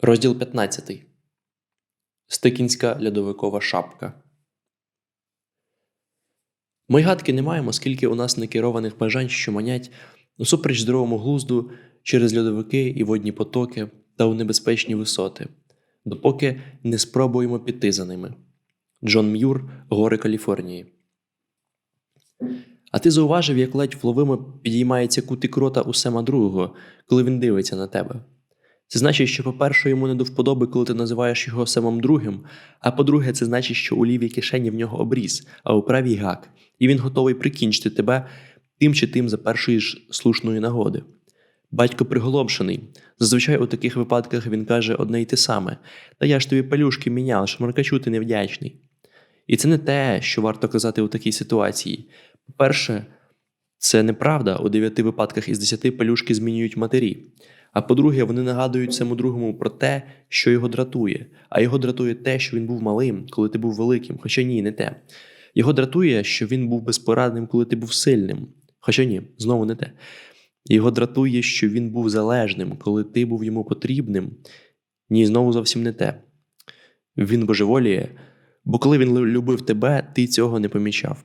Розділ 15. Стикінська льодовикова шапка. Ми гадки не маємо, скільки у нас некерованих бажань, що манять усупереч здоровому глузду через льодовики і водні потоки та у небезпечні висоти, допоки не спробуємо піти за ними. Джон М'юр, Гори Каліфорнії. А ти зауважив, як ледь вловимо підіймається кутик рота у Сема другого, коли він дивиться на тебе. Це значить, що, по-перше, йому не до вподоби, коли ти називаєш його Семом другим, а по-друге, це значить, що у лівій кишені в нього обріз, а у правій гак, і він готовий прикінчити тебе тим чи тим за першої ж слушної нагоди. Батько приголомшений. Зазвичай у таких випадках він каже одне й те саме: Та я ж тобі пелюшки міняв, шмаркачу ти невдячний. І це не те, що варто казати у такій ситуації. По-перше, це неправда, у дев'яти випадках із десяти пелюшки змінюють матері. А по-друге, вони нагадують цьому другому про те, що його дратує, а його дратує те, що він був малим, коли ти був великим, хоча ні, не те. Його дратує, що він був безпорадним, коли ти був сильним, хоча ні, знову не те. Його дратує, що він був залежним, коли ти був йому потрібним, ні, знову зовсім не те. Він божеволіє, бо коли він любив тебе, ти цього не помічав.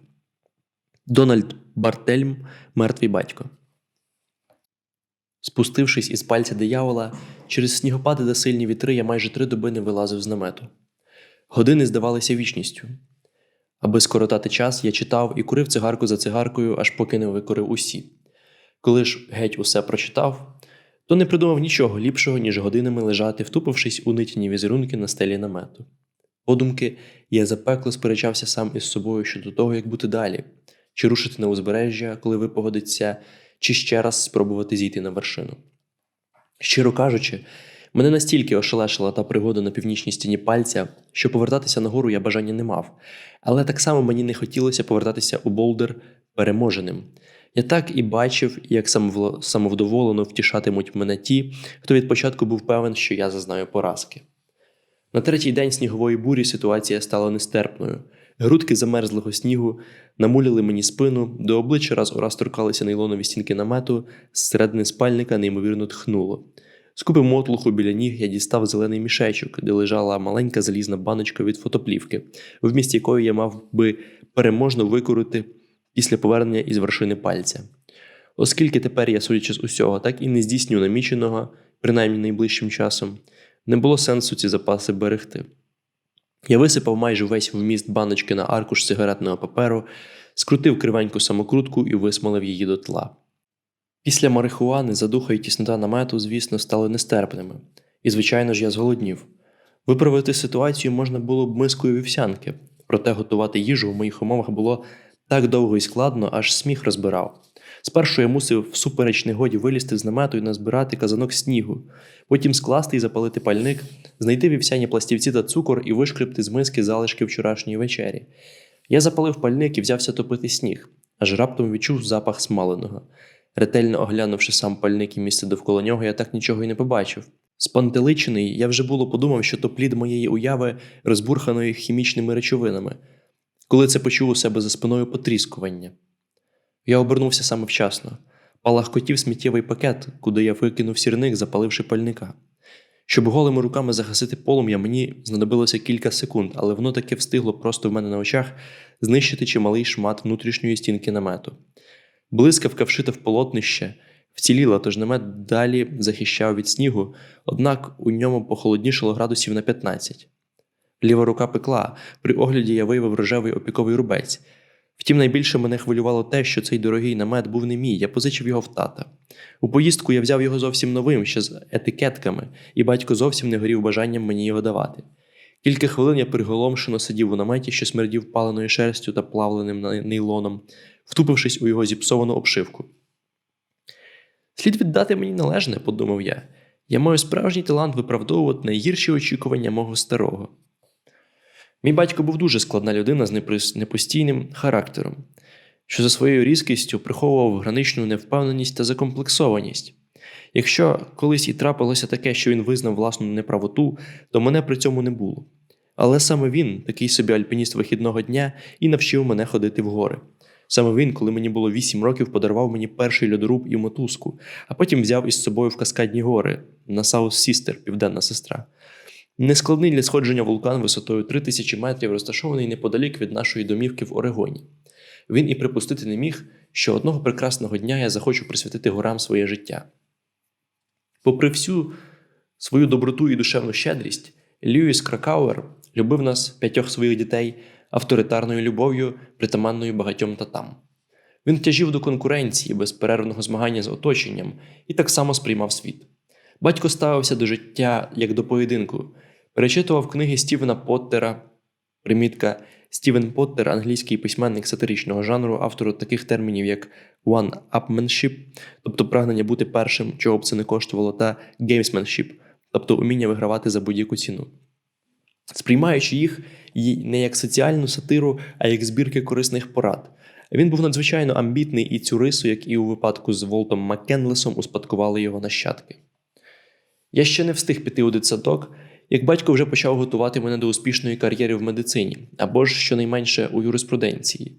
Дональд Бартельм, мертвий батько. Спустившись із пальця диявола, через снігопади та сильні вітри я майже три доби не вилазив з намету. Години здавалися вічністю. Аби скоротати час, я читав і курив цигарку за цигаркою, аж поки не викорив усі. Коли ж геть усе прочитав, то не придумав нічого ліпшого, ніж годинами лежати, втупившись у нитяні візерунки на стелі намету. Подумки, я запекло сперечався сам із собою щодо того, як бути далі, чи рушити на узбережжя, коли випогодиться, чи ще раз спробувати зійти на вершину. Щиро кажучи, мене настільки ошелешила та пригода на північній стіні пальця, що повертатися нагору я бажання не мав, але так само мені не хотілося повертатися у Болдер переможеним. Я так і бачив, як самовдоволено втішатимуть мене ті, хто від початку був певен, що я зазнаю поразки. На третій день снігової бурі ситуація стала нестерпною. Грудки замерзлого снігу намуляли мені спину, до обличчя раз у раз торкалися нейлонові стінки намету, зсередини спальника неймовірно тхнуло. З мотлуху біля ніг я дістав зелений мішечок, де лежала маленька залізна баночка від фотоплівки, в місті якої я мав би переможно викорити після повернення із вершини пальця. Оскільки тепер я, судячи з усього, так і не здійсню наміченого, принаймні найближчим часом, не було сенсу ці запаси берегти. Я висипав майже весь вміст баночки на аркуш сигаретного паперу, скрутив кривеньку самокрутку і висмалив її до тла. Після марихуани задуха і тіснота намету, звісно, стали нестерпними, і, звичайно ж, я зголоднів. Виправити ситуацію можна було б мискою вівсянки, проте готувати їжу в моїх умовах було так довго і складно, аж сміх розбирав. Спершу я мусив всупереч негоді вилізти з намету і назбирати казанок снігу, потім скласти і запалити пальник, знайти вівсяні пластівці та цукор і вишкрипти з миски залишки вчорашньої вечері. Я запалив пальник і взявся топити сніг, аж раптом відчув запах смаленого. Ретельно оглянувши сам пальник і місце довкола нього, я так нічого й не побачив. Спантеличений, я вже було подумав, що то плід моєї уяви розбурханої хімічними речовинами, коли це почув у себе за спиною потріскування. Я обернувся саме вчасно, палахкотів сміттєвий пакет, куди я викинув сірник, запаливши пальника. Щоб голими руками загасити полум'я, мені знадобилося кілька секунд, але воно таки встигло просто в мене на очах знищити чималий шмат внутрішньої стінки намету. Блискавка вшита в полотнище, вціліла, тож намет далі захищав від снігу, однак у ньому похолоднішало градусів на 15. Ліва рука пекла, при огляді я виявив рожевий опіковий рубець. Втім, найбільше мене хвилювало те, що цей дорогий намет був не мій, я позичив його в тата. У поїздку я взяв його зовсім новим, ще з етикетками, і батько зовсім не горів бажанням мені його давати. Кілька хвилин я приголомшено сидів у наметі, що смердів паленою шерстю та плавленим нейлоном, втупившись у його зіпсовану обшивку. Слід віддати мені належне, подумав я. Я маю справжній талант виправдовувати найгірші очікування мого старого. Мій батько був дуже складна людина з непостійним характером, що за своєю різкістю приховував граничну невпевненість та закомплексованість. Якщо колись і трапилося таке, що він визнав власну неправоту, то мене при цьому не було. Але саме він, такий собі альпініст вихідного дня, і навчив мене ходити в гори. Саме він, коли мені було 8 років, подарував мені перший льодоруб і мотузку, а потім взяв із собою в Каскадні гори на Саус Сістер, південна сестра. Нескладний для сходження вулкан висотою 3000 метрів, розташований неподалік від нашої домівки в Орегоні. Він і припустити не міг, що одного прекрасного дня я захочу присвятити горам своє життя. Попри всю свою доброту і душевну щедрість, Льюіс Кракауер любив нас, п'ятьох своїх дітей, авторитарною любов'ю, притаманною багатьом татам. Він тяжів до конкуренції, безперервного змагання з оточенням і так само сприймав світ. Батько ставився до життя як до поєдинку, перечитував книги Стівена Поттера, примітка Стівен Поттер, англійський письменник сатиричного жанру, автору таких термінів, як one-upmanship, тобто прагнення бути першим, чого б це не коштувало, та gamesmanship, тобто уміння вигравати за будь-яку ціну. Сприймаючи їх не як соціальну сатиру, а як збірки корисних порад. Він був надзвичайно амбітний і цю рису, як і у випадку з Волтом Маккенлесом, успадкували його нащадки. Я ще не встиг піти у дитсадок, як батько вже почав готувати мене до успішної кар'єри в медицині або ж щонайменше у юриспруденції.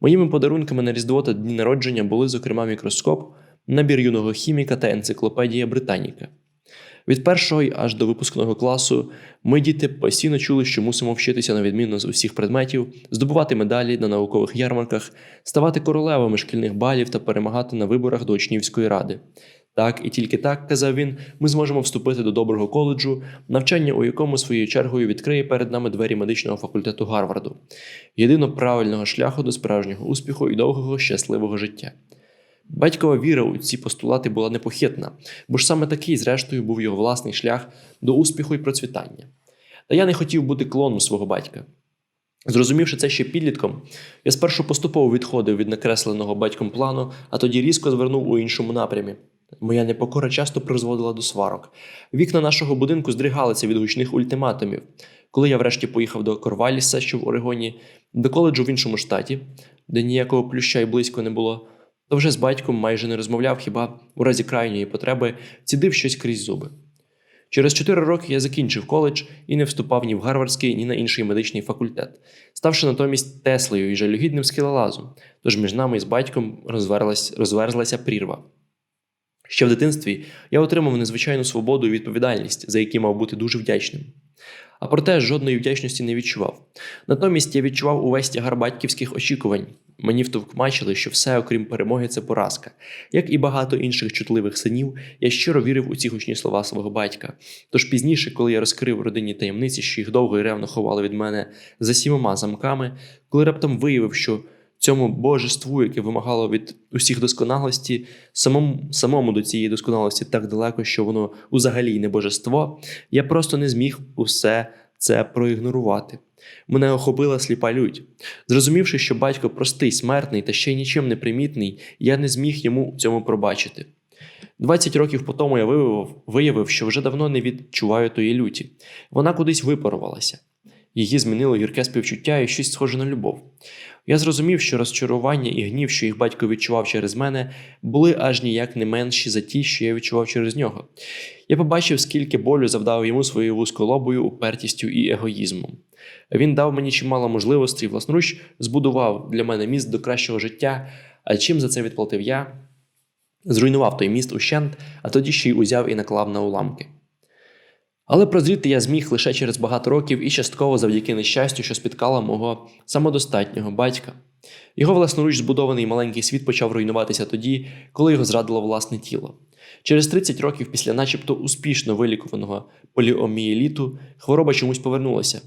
Моїми подарунками на Різдво та дні народження були, зокрема, мікроскоп, набір юного хіміка та енциклопедія Британіка. Від першого аж до випускного класу ми, діти, постійно чули, що мусимо вчитися на відмінно з усіх предметів, здобувати медалі на наукових ярмарках, ставати королевами шкільних балів та перемагати на виборах до учнівської ради. Так і тільки так, казав він, ми зможемо вступити до доброго коледжу, навчання у якому своєю чергою відкриє перед нами двері медичного факультету Гарварду, єдино правильного шляху до справжнього успіху і довгого щасливого життя. Батькова віра у ці постулати була непохитна, бо ж саме такий, зрештою, був його власний шлях до успіху і процвітання. Та я не хотів бути клоном свого батька. Зрозумівши це ще підлітком, я спершу поступово відходив від накресленого батьком плану, а тоді різко звернув у іншому напрямі. Моя непокора часто призводила до сварок. Вікна нашого будинку здригалися від гучних ультиматумів. Коли я врешті поїхав до Корваліса, що в Орегоні, до коледжу в іншому штаті, де ніякого плюща й близько не було, то вже з батьком майже не розмовляв, хіба у разі крайньої потреби цідив щось крізь зуби. Через чотири роки я закінчив коледж і не вступав ні в Гарвардський, ні на інший медичний факультет, ставши натомість Теслею і жалюгідним скелелазом, тож між нами і з батьком розверзлася прірва. Ще в дитинстві я отримав незвичайну свободу і відповідальність, за які мав бути дуже вдячним. А проте жодної вдячності не відчував. Натомість я відчував увесь тягар батьківських очікувань. Мені втовкмачили, що все, окрім перемоги, це поразка. Як і багато інших чутливих синів, я щиро вірив у ці гучні слова свого батька. Тож пізніше, коли я розкрив родинні таємниці, що їх довго і ревно ховали від мене за сімома замками, коли раптом виявив, що цьому божеству, яке вимагало від усіх досконалості, самому, самому до цієї досконалості так далеко, що воно взагалі не божество, я просто не зміг усе це проігнорувати. Мене охопила сліпа лють. Зрозумівши, що батько простий, смертний та ще й нічим не примітний, я не зміг йому цьому пробачити. 20 років по тому я виявив, виявив, що вже давно не відчуваю тої люті. Вона кудись випарувалася. Її змінило гірке співчуття і щось схоже на любов. Я зрозумів, що розчарування і гнів, що їх батько відчував через мене, були аж ніяк не менші за ті, що я відчував через нього. Я побачив, скільки болю завдав йому своєю вузьколобою, упертістю і егоїзмом. Він дав мені чимало можливостей, власноруч збудував для мене міст до кращого життя. А чим за це відплатив я? Зруйнував той міст ущент, а тоді ще й узяв і наклав на уламки. Але прозріти я зміг лише через багато років і частково завдяки нещастю, що спіткало мого самодостатнього батька. Його власноруч збудований маленький світ почав руйнуватися тоді, коли його зрадило власне тіло. Через 30 років після начебто успішно вилікуваного поліомієліту хвороба чомусь повернулася.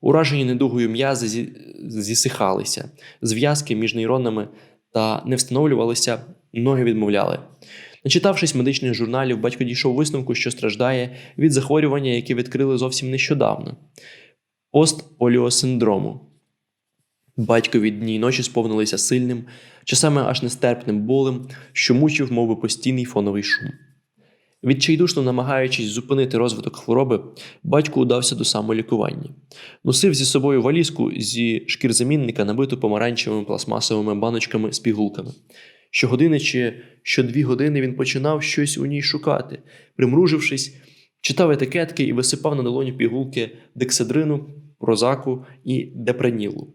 Уражені недугою м'язи зі- зісихалися, зв'язки між нейронами та не встановлювалися, ноги відмовляли. Начитавшись медичних журналів, батько дійшов висновку, що страждає від захворювання, яке відкрили зовсім нещодавно постполіосиндрому. Батькові дні й ночі сповнилися сильним, часами аж нестерпним болем, що мучив, мов би, постійний фоновий шум. Відчайдушно намагаючись зупинити розвиток хвороби, батько удався до самолікування. Носив зі собою валізку зі шкірзамінника, набиту помаранчевими пластмасовими баночками з пігулками. Щогодини чи щодві години він починав щось у ній шукати, примружившись, читав етикетки і висипав на долоні пігулки дексидрину, прозаку і депренілу.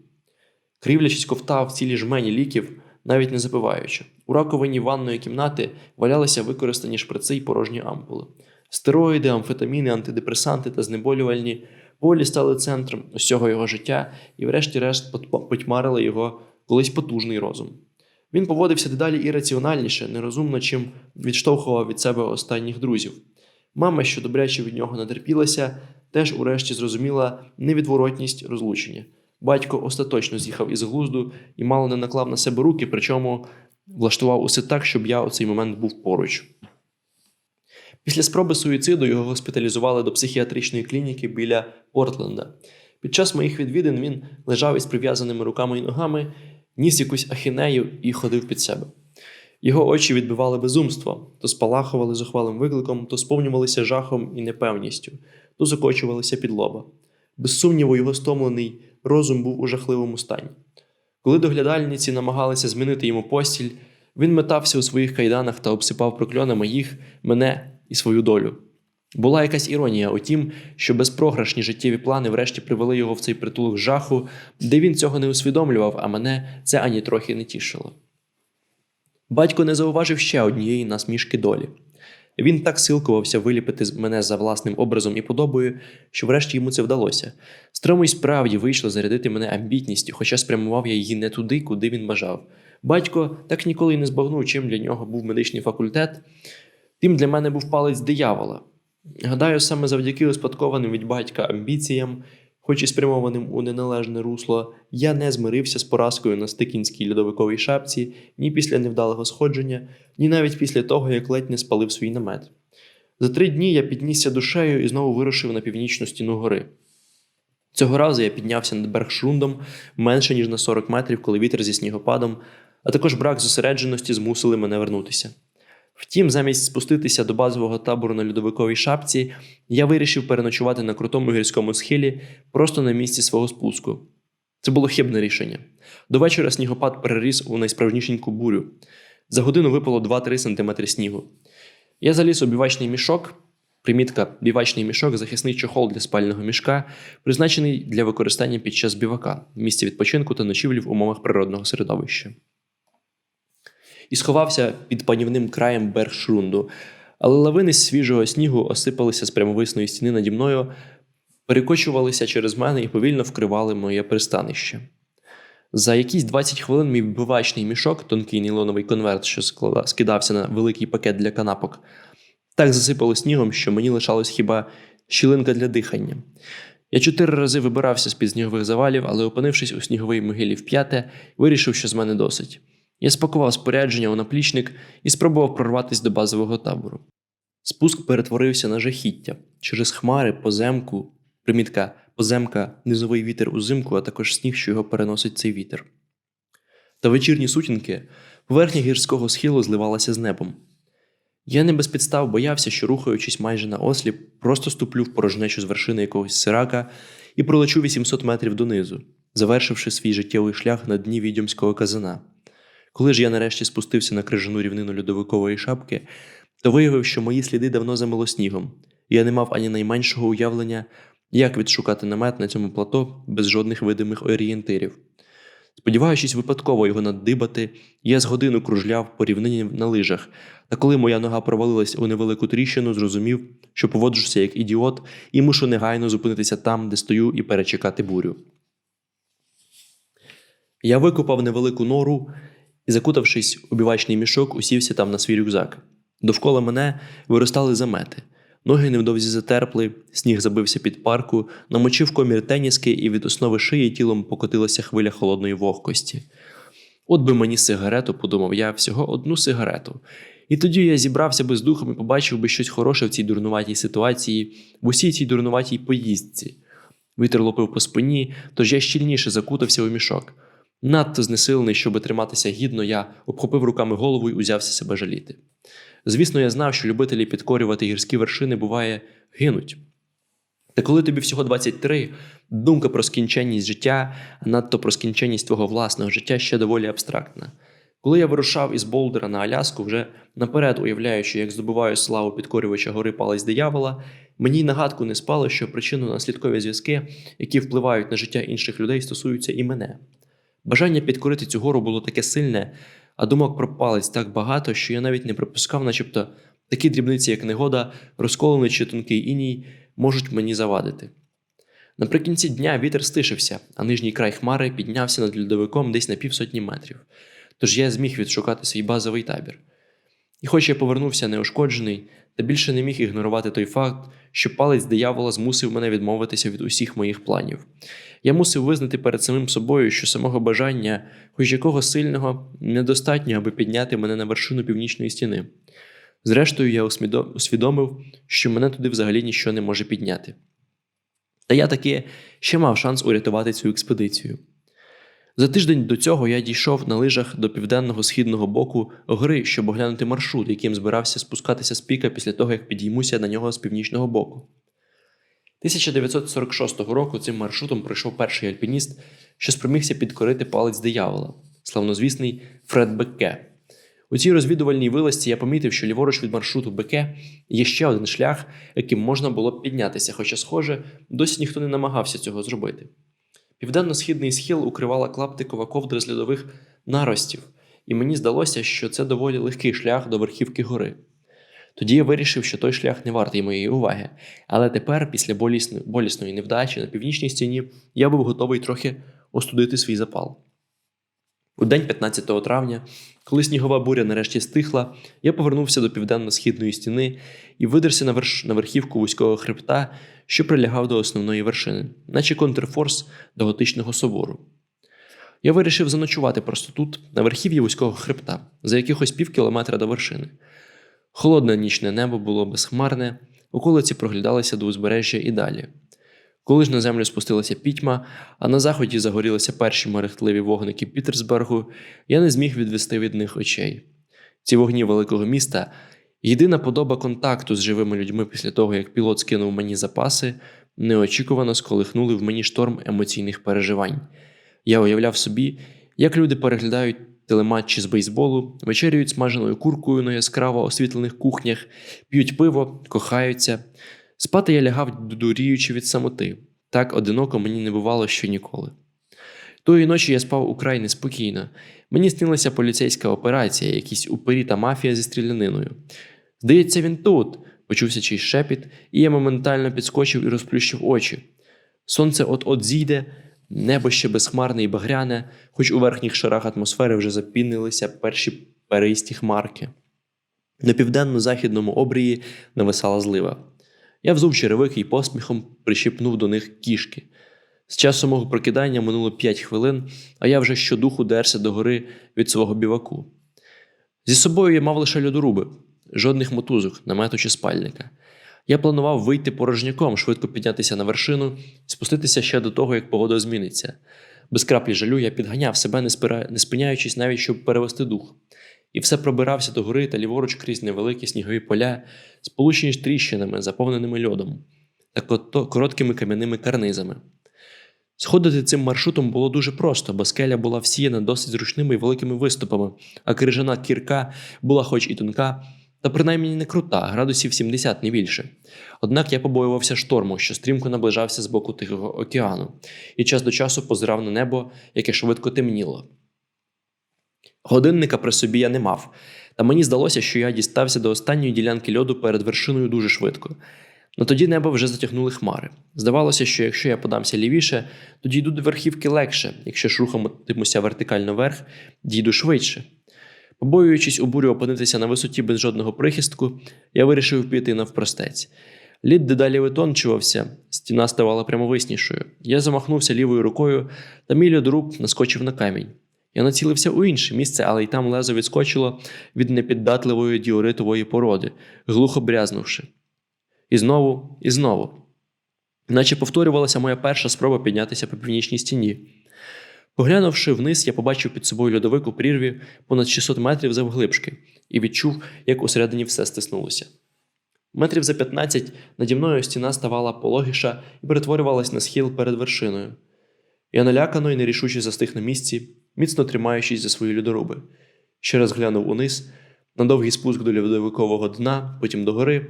кривлячись ковтав цілі жмені ліків, навіть не запиваючи. У раковині ванної кімнати валялися використані шприци й порожні ампули. Стероїди, амфетаміни, антидепресанти та знеболювальні болі стали центром усього його життя і, врешті-решт, потьмарили його колись потужний розум. Він поводився дедалі ірраціональніше, нерозумно, чим відштовхував від себе останніх друзів. Мама, що добряче від нього натерпілася, теж урешті зрозуміла невідворотність розлучення. Батько остаточно з'їхав із глузду і мало не наклав на себе руки, причому влаштував усе так, щоб я у цей момент був поруч. Після спроби суїциду його госпіталізували до психіатричної клініки біля Портленда. Під час моїх відвідин він лежав із прив'язаними руками і ногами, ніс якусь ахінею і ходив під себе. Його очі відбивали безумство, то спалахували зухвалим викликом, то сповнювалися жахом і непевністю, то закочувалися під лоба. Без сумніву, його стомлений розум був у жахливому стані. Коли доглядальниці намагалися змінити йому постіль, він метався у своїх кайданах та обсипав прокльонами їх, мене і свою долю. Була якась іронія у тім, що безпрограшні життєві плани врешті привели його в цей притулок жаху, де він цього не усвідомлював, а мене це ані трохи не тішило. Батько не зауважив ще однієї насмішки долі. Він так силкувався виліпити мене за власним образом і подобою, що врешті йому це вдалося. Строму й справді вийшло зарядити мене амбітністю, хоча спрямував я її не туди, куди він бажав. Батько так ніколи й не збагнув, чим для нього був медичний факультет, тим для мене був палець диявола. Гадаю, саме завдяки успадкованим від батька амбіціям, хоч і спрямованим у неналежне русло, я не змирився з поразкою на стикінській льодовиковій шапці ні після невдалого сходження, ні навіть після того, як ледь не спалив свій намет. За три дні я піднісся душею і знову вирушив на північну стіну гори. Цього разу я піднявся над Бергшрундом менше ніж на 40 метрів, коли вітер зі снігопадом, а також брак зосередженості змусили мене вернутися. Втім, замість спуститися до базового табору на льодовиковій шапці, я вирішив переночувати на крутому гірському схилі просто на місці свого спуску. Це було хибне рішення. До вечора снігопад переріс у найсправжнішеньку бурю. За годину випало 2-3 см снігу. Я заліз у бівачний мішок. Примітка бівачний мішок захисний чохол для спального мішка, призначений для використання під час бівака, місця відпочинку та ночівлі в умовах природного середовища. І сховався під панівним краєм Бергшрунду, але лавини з свіжого снігу осипалися з прямовисної стіни наді мною, перекочувалися через мене і повільно вкривали моє пристанище. За якісь 20 хвилин мій вбивачний мішок, тонкий нейлоновий конверт, що скидався на великий пакет для канапок, так засипало снігом, що мені лишалась хіба щілинка для дихання. Я чотири рази вибирався з-під снігових завалів, але, опинившись у сніговій могилі вп'яте, вирішив, що з мене досить. Я спакував спорядження у наплічник і спробував прорватися до базового табору. Спуск перетворився на жахіття через хмари, поземку, примітка поземка, низовий вітер узимку, а також сніг, що його переносить цей вітер. Та вечірні сутінки поверхня гірського схилу зливалася з небом. Я не без підстав боявся, що, рухаючись майже на осліп, просто ступлю в порожнечу з вершини якогось сирака і пролечу 800 метрів донизу, завершивши свій життєвий шлях на дні відьомського казана. Коли ж я нарешті спустився на крижану рівнину льодовикової шапки, то виявив, що мої сліди давно замило снігом, і я не мав ані найменшого уявлення, як відшукати намет на цьому плато без жодних видимих орієнтирів. Сподіваючись випадково його наддибати, я з годину кружляв по рівнині на лижах, та коли моя нога провалилась у невелику тріщину, зрозумів, що поводжуся як ідіот і мушу негайно зупинитися там, де стою, і перечекати бурю. Я викопав невелику нору і, закутавшись у бівачний мішок, усівся там на свій рюкзак. Довкола мене виростали замети. Ноги невдовзі затерпли, сніг забився під парку, намочив комір теніски, і від основи шиї тілом покотилася хвиля холодної вогкості. От би мені сигарету, подумав я, всього одну сигарету. І тоді я зібрався би з духом і побачив би щось хороше в цій дурнуватій ситуації, в усій цій дурнуватій поїздці. Вітер лопив по спині, тож я щільніше закутався у мішок. Надто знесилений, щоб триматися гідно, я обхопив руками голову і узявся себе жаліти. Звісно, я знав, що любителі підкорювати гірські вершини буває гинуть. Та коли тобі всього 23, думка про скінченність життя, а надто про скінченність твого власного життя ще доволі абстрактна. Коли я вирушав із Болдера на Аляску, вже наперед уявляючи, як здобуваю славу підкорювача гори палець диявола, мені й нагадку не спало, що причинно-наслідкові зв'язки, які впливають на життя інших людей, стосуються і мене. Бажання підкорити цю гору було таке сильне, а думок про палець так багато, що я навіть не припускав, начебто такі дрібниці, як негода, розколений чи тонкий іній, можуть мені завадити. Наприкінці дня вітер стишився, а нижній край хмари піднявся над льодовиком десь на півсотні метрів. Тож я зміг відшукати свій базовий табір. І хоч я повернувся неушкоджений, та більше не міг ігнорувати той факт, що палець диявола змусив мене відмовитися від усіх моїх планів. Я мусив визнати перед самим собою, що самого бажання, хоч якого сильного, недостатньо, аби підняти мене на вершину північної стіни. Зрештою, я усвідомив, що мене туди взагалі ніщо не може підняти. Та я таки ще мав шанс урятувати цю експедицію. За тиждень до цього я дійшов на лижах до південного східного боку гори, щоб оглянути маршрут, яким збирався спускатися з піка після того, як підіймуся на нього з північного боку. 1946 року цим маршрутом пройшов перший альпініст, що спромігся підкорити палець диявола, славнозвісний Фред Бекке. У цій розвідувальній вилазці я помітив, що ліворуч від маршруту Беке є ще один шлях, яким можна було б піднятися, хоча, схоже, досі ніхто не намагався цього зробити. Південно-східний схил укривала клаптикова ковдра з льодових наростів, і мені здалося, що це доволі легкий шлях до верхівки гори. Тоді я вирішив, що той шлях не вартий моєї уваги, але тепер, після болісної, болісної невдачі на північній стіні, я був готовий трохи остудити свій запал. У день 15 травня, коли снігова буря нарешті стихла, я повернувся до південно-східної стіни і видерся на, верш... на верхівку вузького хребта, що прилягав до основної вершини, наче контрфорс до готичного собору. Я вирішив заночувати просто тут, на верхів'ї вузького хребта, за якихось пів кілометра до вершини. Холодне нічне небо було безхмарне, околиці проглядалися до узбережжя і далі. Коли ж на землю спустилася пітьма, а на заході загорілися перші мерехтливі вогники Пітерсбергу, я не зміг відвести від них очей. Ці вогні великого міста, єдина подоба контакту з живими людьми після того, як пілот скинув мені запаси, неочікувано сколихнули в мені шторм емоційних переживань. Я уявляв собі, як люди переглядають телематчі з бейсболу, вечеряють смаженою куркою на яскраво освітлених кухнях, п'ють пиво, кохаються. Спати я лягав дуріючи від самоти. Так одиноко мені не бувало ще ніколи. Тої ночі я спав украй неспокійно. Мені снилася поліцейська операція, якісь упері та мафія зі стріляниною. Здається, він тут, почувся чийсь шепіт, і я моментально підскочив і розплющив очі. Сонце от-от зійде, небо ще безхмарне і багряне, хоч у верхніх шарах атмосфери вже запінилися перші переїсті хмарки. На південно-західному обрії нависала злива. Я взув черевики і посміхом прищипнув до них кішки. З часу мого прокидання минуло п'ять хвилин, а я вже щодуху дерся до гори від свого біваку. Зі собою я мав лише льодоруби, жодних мотузок, намету чи спальника. Я планував вийти порожняком, швидко піднятися на вершину спуститися ще до того, як погода зміниться. Без краплі жалю я підганяв себе, не, спиняючись навіть, щоб перевести дух. І все пробирався до гори та ліворуч крізь невеликі снігові поля, сполучені тріщинами, заповненими льодом та короткими кам'яними карнизами. Сходити цим маршрутом було дуже просто, бо скеля була всіяна досить зручними і великими виступами, а крижана кірка була хоч і тонка, та принаймні не крута, градусів 70 не більше. Однак я побоювався шторму, що стрімко наближався з боку Тихого океану, і час до часу позирав на небо, яке швидко темніло. Годинника при собі я не мав, та мені здалося, що я дістався до останньої ділянки льоду перед вершиною дуже швидко. Но тоді небо вже затягнули хмари. Здавалося, що якщо я подамся лівіше, то дійду до верхівки легше, якщо ж рухатимуся вертикально вверх, дійду швидше. Побоюючись у бурю опинитися на висоті без жодного прихистку, я вирішив піти навпростець. Лід дедалі витончувався, стіна ставала прямовиснішою. Я замахнувся лівою рукою, та мій льодоруб наскочив на камінь. Я націлився у інше місце, але й там лезо відскочило від непіддатливої діоритової породи, глухо брязнувши. І знову, і знову. Наче повторювалася моя перша спроба піднятися по північній стіні. Поглянувши вниз, я побачив під собою льодовик у прірві понад 600 метрів завглибшки і відчув, як усередині все стиснулося. Метрів за 15 наді мною стіна ставала пологіша і перетворювалась на схил перед вершиною. Я налякано і нерішуче застиг на місці, міцно тримаючись за свої льодоруби. Ще раз глянув униз, на довгий спуск до льодовикового дна, потім до гори,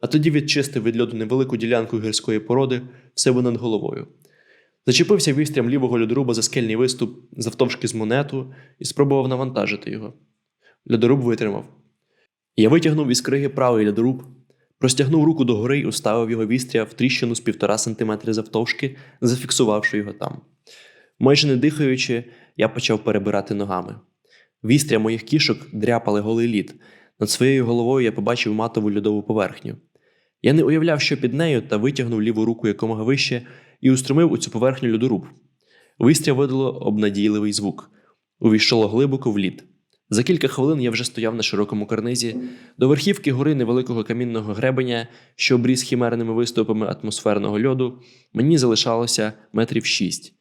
а тоді відчистив від льоду невелику ділянку гірської породи в себе над головою. Зачепився вістрям лівого льодоруба за скельний виступ завтовшки з монету і спробував навантажити його. Льодоруб витримав. Я витягнув із криги правий льодоруб, простягнув руку догори і уставив його вістря в тріщину з півтора сантиметри завтовшки, зафіксувавши його там. Майже не дихаючи, я почав перебирати ногами. Вістря моїх кішок дряпали голий лід. Над своєю головою я побачив матову льодову поверхню. Я не уявляв, що під нею, та витягнув ліву руку якомога вище і устромив у цю поверхню льодоруб. Вистря видало обнадійливий звук. Увійшло глибоко в лід. За кілька хвилин я вже стояв на широкому карнизі, до верхівки гори невеликого камінного гребеня, що обріз хімерними виступами атмосферного льоду, мені залишалося метрів шість.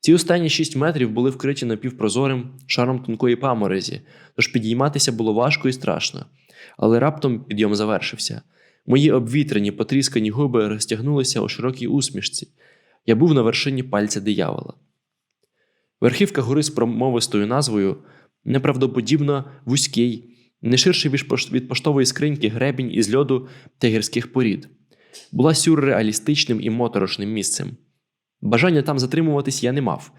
Ці останні шість метрів були вкриті напівпрозорим шаром тонкої паморозі, тож підійматися було важко і страшно. Але раптом підйом завершився. Мої обвітрені, потріскані губи розтягнулися у широкій усмішці. Я був на вершині пальця диявола. Верхівка гори з промовистою назвою неправдоподібно вузький, не ширший від поштової скриньки гребінь із льоду та гірських порід, була сюрреалістичним і моторошним місцем. Бажання там затримуватись я не мав.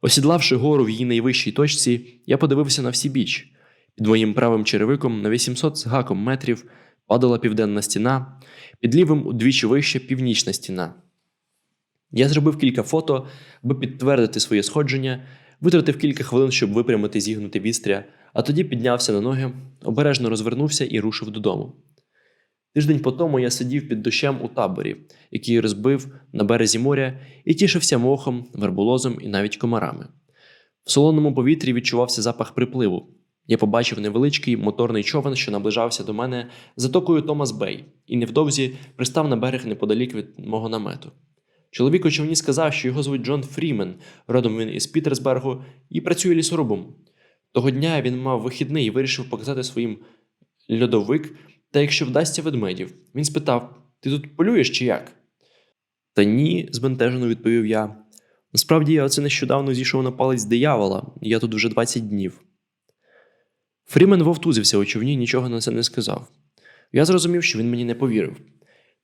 Осідлавши гору в її найвищій точці, я подивився на всі біч. Під моїм правим черевиком на 800 з гаком метрів падала південна стіна, під лівим удвічі вище північна стіна. Я зробив кілька фото, аби підтвердити своє сходження, витратив кілька хвилин, щоб випрямити зігнути вістря, а тоді піднявся на ноги, обережно розвернувся і рушив додому. Тиждень по тому я сидів під дощем у таборі, який розбив на березі моря, і тішився мохом, верболозом і навіть комарами. В солоному повітрі відчувався запах припливу. Я побачив невеличкий моторний човен, що наближався до мене затокою Томас Бей, і невдовзі пристав на берег неподалік від мого намету. Чоловік у човні сказав, що його звуть Джон Фрімен, родом він із Пітерсбергу, і працює лісорубом. Того дня він мав вихідний і вирішив показати своїм льодовик, та якщо вдасться ведмедів. Він спитав: Ти тут полюєш чи як? Та ні, збентежено відповів я. Насправді я оце нещодавно зійшов на палець диявола, я тут вже 20 днів. Фрімен вовтузився у човні, нічого на це не сказав. Я зрозумів, що він мені не повірив.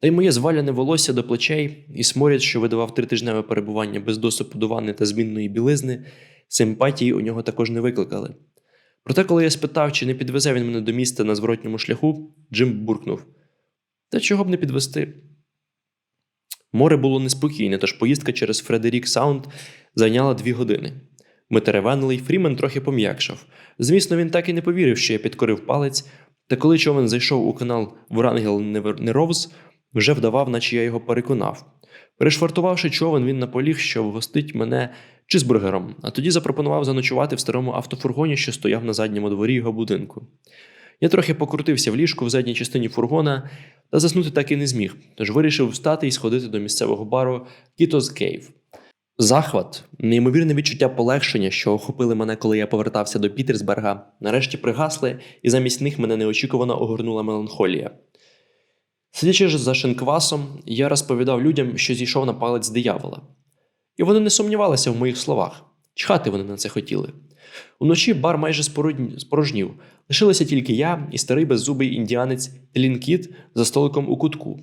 Та й моє зваляне волосся до плечей і сморід, що видавав тритижневе перебування без доступу до ванни та змінної білизни, симпатії у нього також не викликали. Проте, коли я спитав, чи не підвезе він мене до міста на зворотньому шляху, Джим буркнув: Та чого б не підвести? Море було неспокійне, тож поїздка через Фредерік Саунд зайняла дві години. Ми теревенили, й Фрімен трохи пом'якшав. Звісно, він так і не повірив, що я підкорив палець, та коли човен зайшов у канал Врангел Неровз, вже вдавав, наче я його переконав. Перешвартувавши човен, він наполіг, що вгостить мене чизбургером, а тоді запропонував заночувати в старому автофургоні, що стояв на задньому дворі його будинку. Я трохи покрутився в ліжку в задній частині фургона та заснути так і не зміг, тож вирішив встати і сходити до місцевого бару Кітос Кейв. Захват, неймовірне відчуття полегшення, що охопили мене, коли я повертався до Пітерсберга, нарешті пригасли, і замість них мене неочікувано огорнула меланхолія. Сидячи ж за шинквасом, я розповідав людям, що зійшов на палець диявола. І вони не сумнівалися в моїх словах. Чхати вони на це хотіли. Уночі бар майже спорожнів. Лишилися тільки я і старий беззубий індіанець Тлінкіт за столиком у кутку.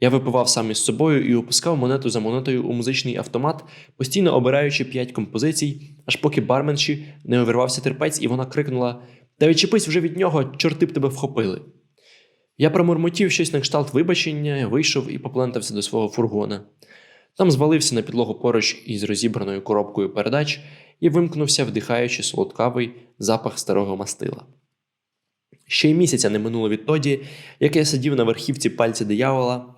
Я випивав сам із собою і опускав монету за монетою у музичний автомат, постійно обираючи п'ять композицій, аж поки барменші не увірвався терпець, і вона крикнула: Та відчепись вже від нього, чорти б тебе вхопили. Я промурмотів щось на кшталт вибачення, вийшов і поплентався до свого фургона. Там звалився на підлогу поруч із розібраною коробкою передач і вимкнувся, вдихаючи солодкавий запах старого мастила. Ще й місяця не минуло відтоді, як я сидів на верхівці пальця диявола,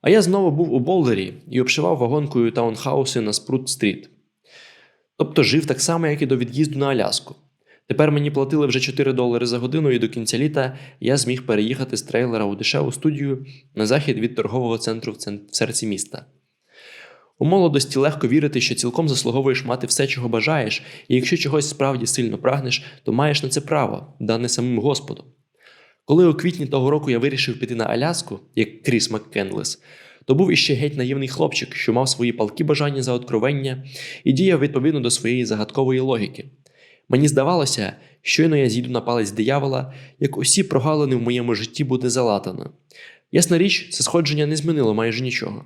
а я знову був у Болдері і обшивав вагонкою таунхауси на Спрут-стріт. Тобто жив так само, як і до від'їзду на Аляску. Тепер мені платили вже 4 долари за годину, і до кінця літа я зміг переїхати з трейлера у дешеву студію на захід від торгового центру в серці міста. У молодості легко вірити, що цілком заслуговуєш мати все, чого бажаєш, і якщо чогось справді сильно прагнеш, то маєш на це право, дане самим Господом. Коли у квітні того року я вирішив піти на Аляску, як Кріс Маккенлес, то був іще геть наївний хлопчик, що мав свої палки бажання за откровення і діяв відповідно до своєї загадкової логіки. Мені здавалося, щойно я зійду на палець диявола, як усі прогалини в моєму житті буде залатано. Ясна річ, це сходження не змінило майже нічого.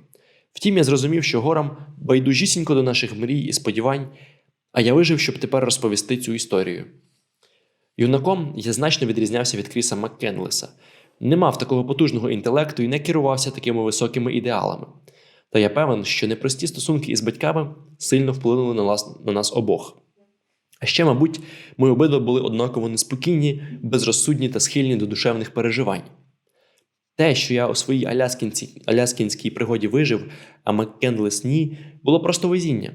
Втім, я зрозумів, що горам байдужісінько до наших мрій і сподівань, а я вижив, щоб тепер розповісти цю історію. Юнаком я значно відрізнявся від Кріса Маккенлеса, не мав такого потужного інтелекту і не керувався такими високими ідеалами. Та я певен, що непрості стосунки із батьками сильно вплинули на нас, на нас обох. А ще, мабуть, ми обидва були однаково неспокійні, безрозсудні та схильні до душевних переживань. Те, що я у своїй аляскінці, аляскінській пригоді вижив, а Маккенлес ні, було просто везіння.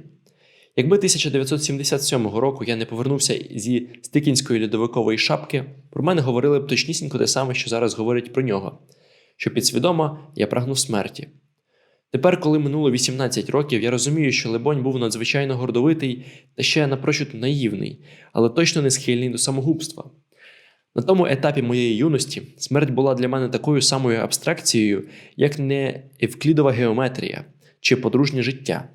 Якби 1977 року я не повернувся зі стикінської льодовикової шапки, про мене говорили б точнісінько те саме, що зараз говорять про нього, що підсвідомо я прагнув смерті. Тепер, коли минуло 18 років, я розумію, що Лебонь був надзвичайно гордовитий та ще напрочуд наївний, але точно не схильний до самогубства. На тому етапі моєї юності смерть була для мене такою самою абстракцією, як не евклідова геометрія чи подружнє життя.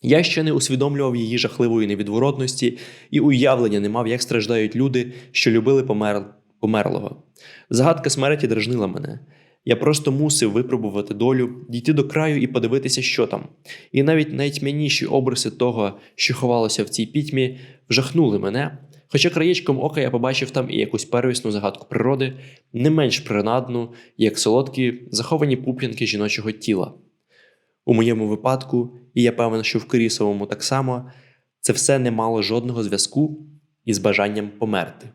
Я ще не усвідомлював її жахливої невідворотності і уявлення не мав, як страждають люди, що любили помер... померлого. Загадка смерті дражнила мене. Я просто мусив випробувати долю, дійти до краю і подивитися, що там. І навіть найтьмяніші обриси того, що ховалося в цій пітьмі, вжахнули мене. Хоча краєчком ока я побачив там і якусь первісну загадку природи, не менш принадну, як солодкі заховані пуп'янки жіночого тіла. У моєму випадку, і я певен, що в Корісовому так само, це все не мало жодного зв'язку із бажанням померти.